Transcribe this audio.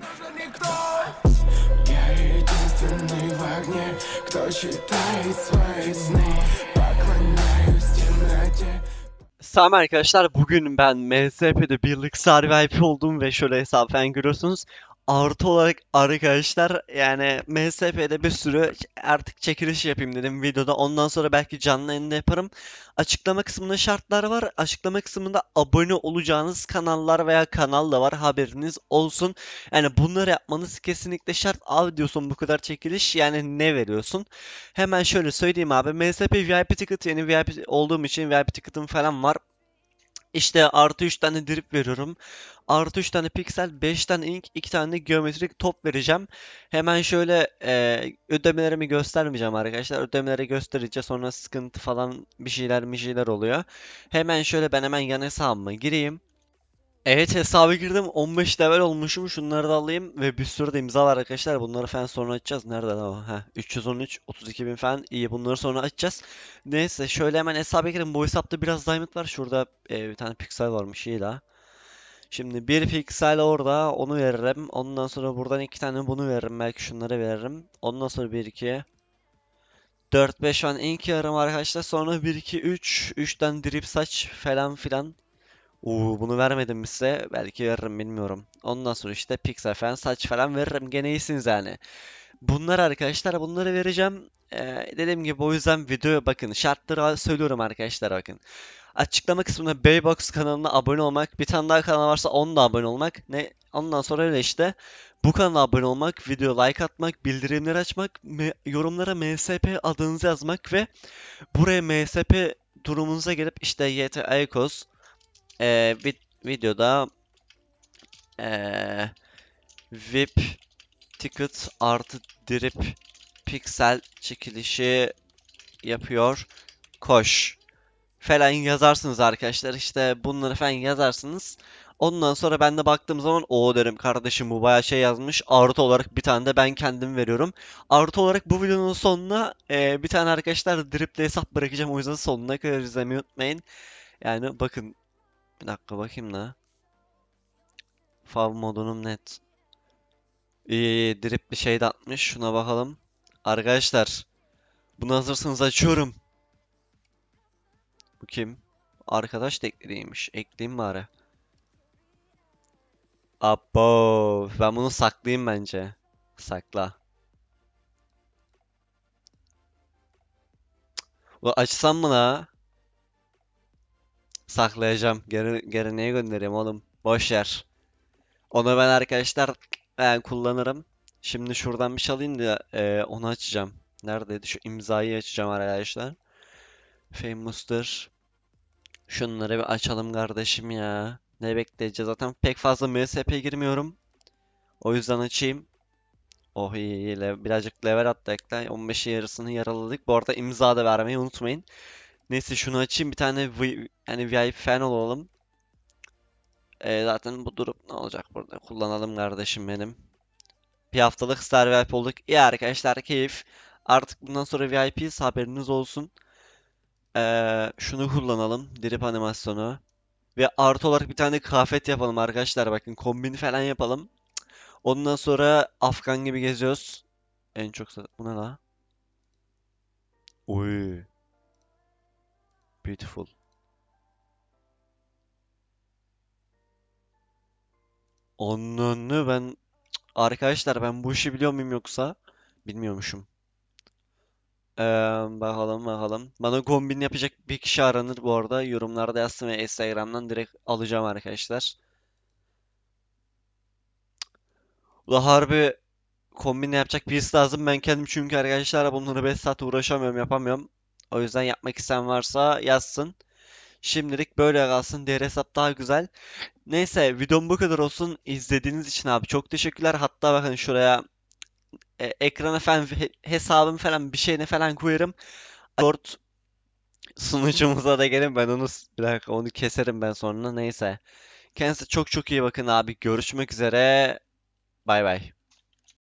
Даже никто Я единственный в огне Кто читает свои сны Поклоняюсь темноте Selam arkadaşlar bugün ben MSP'de birlik VIP oldum ve şöyle hesafen görüyorsunuz. Artı olarak arkadaşlar yani MSP'de bir sürü artık çekiliş yapayım dedim videoda. Ondan sonra belki canlı yayında yaparım. Açıklama kısmında şartlar var. Açıklama kısmında abone olacağınız kanallar veya kanal da var haberiniz olsun. Yani bunları yapmanız kesinlikle şart. Abi diyorsun bu kadar çekiliş yani ne veriyorsun? Hemen şöyle söyleyeyim abi. MSP VIP ticket yeni VIP olduğum için VIP ticket'ım falan var. İşte artı 3 tane drip veriyorum. Artı 3 tane piksel, 5 tane ink, 2 tane geometrik top vereceğim. Hemen şöyle e, ödemelerimi göstermeyeceğim arkadaşlar. Ödemeleri gösterince sonra sıkıntı falan bir şeyler bir şeyler oluyor. Hemen şöyle ben hemen yan hesabıma gireyim. Evet hesaba girdim. 15 level olmuşum. Şunları da alayım ve bir sürü de imza var arkadaşlar. Bunları falan sonra açacağız. Nerede o? Ha, 313, 32 bin falan. İyi bunları sonra açacağız. Neyse şöyle hemen hesaba girelim. Bu hesapta biraz diamond var. Şurada e, bir tane piksel varmış. iyi la. Şimdi bir piksel orada. Onu veririm. Ondan sonra buradan iki tane bunu veririm. Belki şunları veririm. Ondan sonra 1, 2, 4, 5 falan ink yarım arkadaşlar. Sonra 1, 2, 3. 3 tane drip saç falan filan. Uuu bunu vermedim size? Belki veririm bilmiyorum. Ondan sonra işte piksel falan saç falan veririm. Gene iyisiniz yani. Bunlar arkadaşlar bunları vereceğim. Ee, dediğim gibi o yüzden videoya bakın. Şartları söylüyorum arkadaşlar bakın. Açıklama kısmında Baybox kanalına abone olmak. Bir tane daha kanal varsa onunla abone olmak. Ne? Ondan sonra öyle işte. Bu kanala abone olmak, video like atmak, bildirimleri açmak, yorumlara MSP adınızı yazmak ve buraya MSP durumunuza gelip işte YT Ayakos ee, vid- videoda ee, VIP ticket artı drip piksel çekilişi yapıyor. Koş falan yazarsınız arkadaşlar. İşte bunları falan yazarsınız. Ondan sonra ben de baktığım zaman o derim kardeşim bu bayağı şey yazmış. Artı olarak bir tane de ben kendim veriyorum. Artı olarak bu videonun sonuna ee, bir tane arkadaşlar driple hesap bırakacağım. O yüzden sonuna kadar izlemeyi unutmayın. Yani bakın bir dakika bakayım da. Fav modunum net. İyi drip bir şey de atmış. Şuna bakalım. Arkadaşlar. Bunu hazırsanız açıyorum. Bu kim? Arkadaş da eklediğiymiş. Ekleyeyim bari. Abo. Ben bunu saklayayım bence. Sakla. Bu açsam mı la? Saklayacağım. Geri, geri neye göndereyim oğlum? Boş yer. Onu ben arkadaşlar ben kullanırım. Şimdi şuradan bir çalayım da e, onu açacağım. Neredeydi? Şu imzayı açacağım arkadaşlar. Famous'tur. Şunları bir açalım kardeşim ya. Ne bekleyeceğiz? Zaten pek fazla MSP girmiyorum. O yüzden açayım. Oh iyi iyi. Birazcık level attık da 15'in yarısını yaraladık. Bu arada imza da vermeyi unutmayın. Neyse şunu açayım. Bir tane V yani VIP fan olalım. Ee, zaten bu durum ne olacak burada? Kullanalım kardeşim benim. Bir haftalık Star VIP olduk. İyi arkadaşlar keyif. Artık bundan sonra VIP'yiz haberiniz olsun. Ee, şunu kullanalım. Drip animasyonu. Ve artı olarak bir tane kıyafet yapalım arkadaşlar. Bakın kombin falan yapalım. Ondan sonra Afgan gibi geziyoruz. En çok bu ne la? Oy. Beautiful. Onunu ben Cık, arkadaşlar ben bu işi biliyor muyum yoksa bilmiyormuşum. Ee, bakalım bakalım. Bana kombin yapacak bir kişi aranır bu arada. Yorumlarda yazsın ve Instagram'dan direkt alacağım arkadaşlar. Ula harbi kombin yapacak birisi lazım. Ben kendim çünkü arkadaşlar bunları 5 saat uğraşamıyorum, yapamıyorum. O yüzden yapmak isteyen varsa yazsın. Şimdilik böyle kalsın. Diğer hesap daha güzel. Neyse videom bu kadar olsun. İzlediğiniz için abi çok teşekkürler. Hatta bakın şuraya e, ekrana falan he- hesabım falan bir şeyine falan koyarım. Discord sunucumuza da gelin ben onu bir dakika onu keserim ben sonra neyse. Kendinize çok çok iyi bakın abi. Görüşmek üzere. Bay bay.